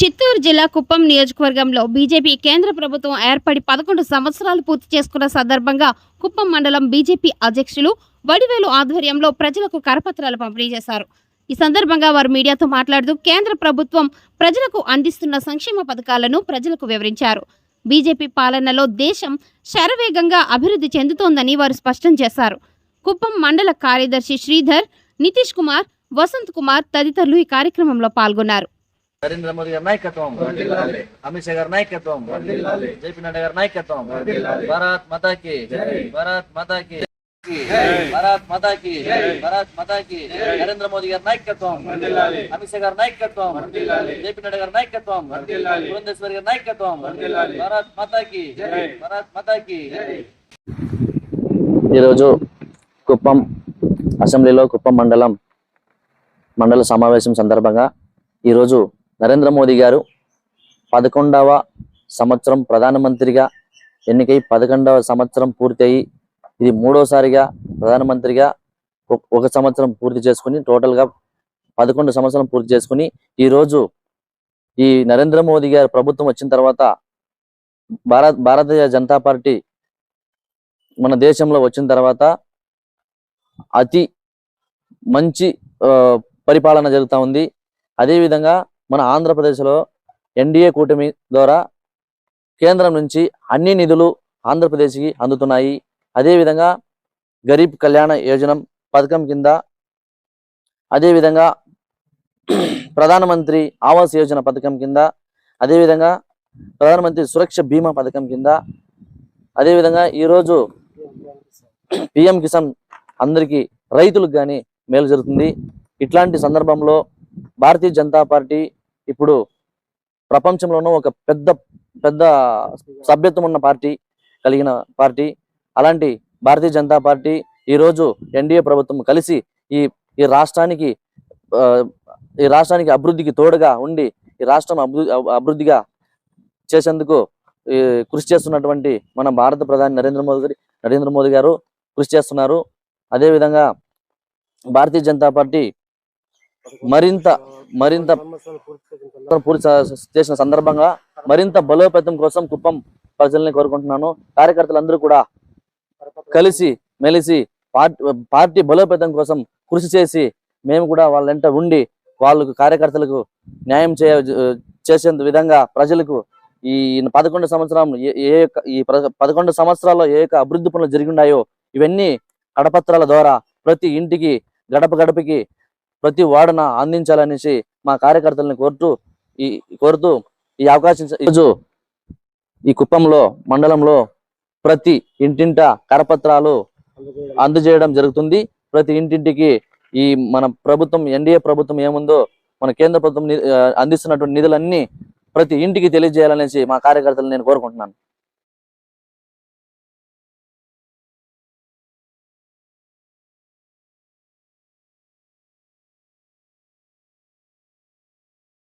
చిత్తూరు జిల్లా కుప్పం నియోజకవర్గంలో బీజేపీ కేంద్ర ప్రభుత్వం ఏర్పడి పదకొండు సంవత్సరాలు పూర్తి చేసుకున్న సందర్భంగా కుప్పం మండలం బీజేపీ అధ్యక్షులు వడివేలు ఆధ్వర్యంలో ప్రజలకు కరపత్రాలు పంపిణీ చేశారు. ఈ సందర్భంగా వారు మీడియాతో మాట్లాడుతూ కేంద్ర ప్రభుత్వం ప్రజలకు అందిస్తున్న సంక్షేమ పథకాలను ప్రజలకు వివరించారు. బీజేపీ పాలనలో దేశం శరవేగంగా అభివృద్ధి చెందుతోందని వారు స్పష్టం చేశారు. కుప్పం మండల కార్యదర్శి శ్రీధర్ నితీష్ కుమార్ వసంత్ కుమార్ తదితరులు ఈ కార్యక్రమంలో పాల్గొన్నారు. నరేంద్ర మోదీ గారి నాయకత్వం. అమిత్ షా గారి నాయకత్వం. జేపీ నడ్డా గారి నాయకత్వం. భారత్ మాతాకి. భారత్ మాతాకి. భారత్ మాతాకి. భారత్ మాతాకి. నరేంద్ర మోదీ గారి నాయకత్వం. అమిత్ షా గారి నాయకత్వం. జేపీ నడ్డా గారి నాయకత్వం. పురంధేశ్వరి గారి నాయకత్వం. భారత్ మాతాకి. భారత్ మాతాకి. ఈరోజు కుప్పం అసెంబ్లీలో కుప్పం మండలం మండల సమావేశం సందర్భంగా ఈరోజు నరేంద్ర మోదీ గారు పదకొండవ సంవత్సరం ప్రధానమంత్రిగా ఎన్నికై పదకొండవ సంవత్సరం పూర్తయి ఇది మూడోసారిగా ప్రధానమంత్రిగా ఒక- ఒక సంవత్సరం పూర్తి చేసుకుని టోటల్గా పదకొండు సంవత్సరం పూర్తి చేసుకుని ఈరోజు ఈ నరేంద్ర మోదీ గారు ప్రభుత్వం వచ్చిన తర్వాత భారత భారతీయ జనతా పార్టీ మన దేశంలో వచ్చిన తర్వాత అతి మంచి పరిపాలన జరుగుతూ ఉంది. అదేవిధంగా మన ఆంధ్రప్రదేశ్లో ఎన్డీఏ కూటమి ద్వారా కేంద్రం నుంచి అన్ని నిధులు ఆంధ్రప్రదేశ్కి అందుతున్నాయి. అదేవిధంగా గరీబ్ కళ్యాణ యోజన పథకం కింద అదేవిధంగా ప్రధానమంత్రి ఆవాస్ యోజన పథకం కింద అదేవిధంగా ప్రధానమంత్రి సురక్ష బీమా పథకం కింద అదేవిధంగా ఈరోజు పిఎం కిసాన్ అందరికీ రైతులకు కానీ మేలు జరుగుతుంది. ఇట్లాంటి సందర్భంలో భారతీయ జనతా పార్టీ ఇప్పుడు ప్రపంచంలోనూ ఒక పెద్ద పెద్ద సభ్యత్వం ఉన్న పార్టీ కలిగిన పార్టీ అలాంటి భారతీయ జనతా పార్టీ ఈరోజు ఎన్డీఏ ప్రభుత్వం కలిసి ఈ ఈ రాష్ట్రానికి ఈ రాష్ట్రానికి అభివృద్ధికి తోడుగా ఉండి ఈ రాష్ట్రం అభివృద్ధి అభివృద్ధిగా చేసేందుకు ఈ కృషి చేస్తున్నటువంటి మన భారత ప్రధాని నరేంద్ర మోదీ గారి నరేంద్ర మోదీ గారు కృషి చేస్తున్నారు. అదేవిధంగా భారతీయ జనతా పార్టీ మరింత మరింత పూర్తి చేసిన సందర్భంగా మరింత బలోపేతం కోసం కుప్పం ప్రజల్ని కోరుకుంటున్నాను. కార్యకర్తలందరూ కూడా కలిసి మెలిసి పార్టీ పార్టీ బలోపేతం కోసం కృషి చేసి మేము కూడా వాళ్ళ వెంట ఉండి వాళ్ళకు కార్యకర్తలకు న్యాయం చేయ చేసే విధంగా ప్రజలకు ఈ పదకొండు సంవత్సరం ఏ ఈ పదకొండు సంవత్సరాల్లో ఏ యొక్క అభివృద్ధి పనులు జరిగి ఉన్నాయో ఇవన్నీ కడపత్రాల ద్వారా ప్రతి ఇంటికి గడప గడపకి ప్రతి వాడన అందించాలనేసి మా కార్యకర్తలను కోరుతూ ఈ కోరుతూ ఈ అవకాశం ఈరోజు ఈ కుప్పంలో మండలంలో ప్రతి ఇంటింట కరపత్రాలు అందజేయడం జరుగుతుంది. ప్రతి ఇంటింటికి ఈ మన ప్రభుత్వం ఎన్డీఏ ప్రభుత్వం ఏముందో మన కేంద్ర ప్రభుత్వం అందిస్తున్నటువంటి నిధులన్నీ ప్రతి ఇంటికి తెలియజేయాలనేసి మా కార్యకర్తలు నేను కోరుకుంటున్నాను.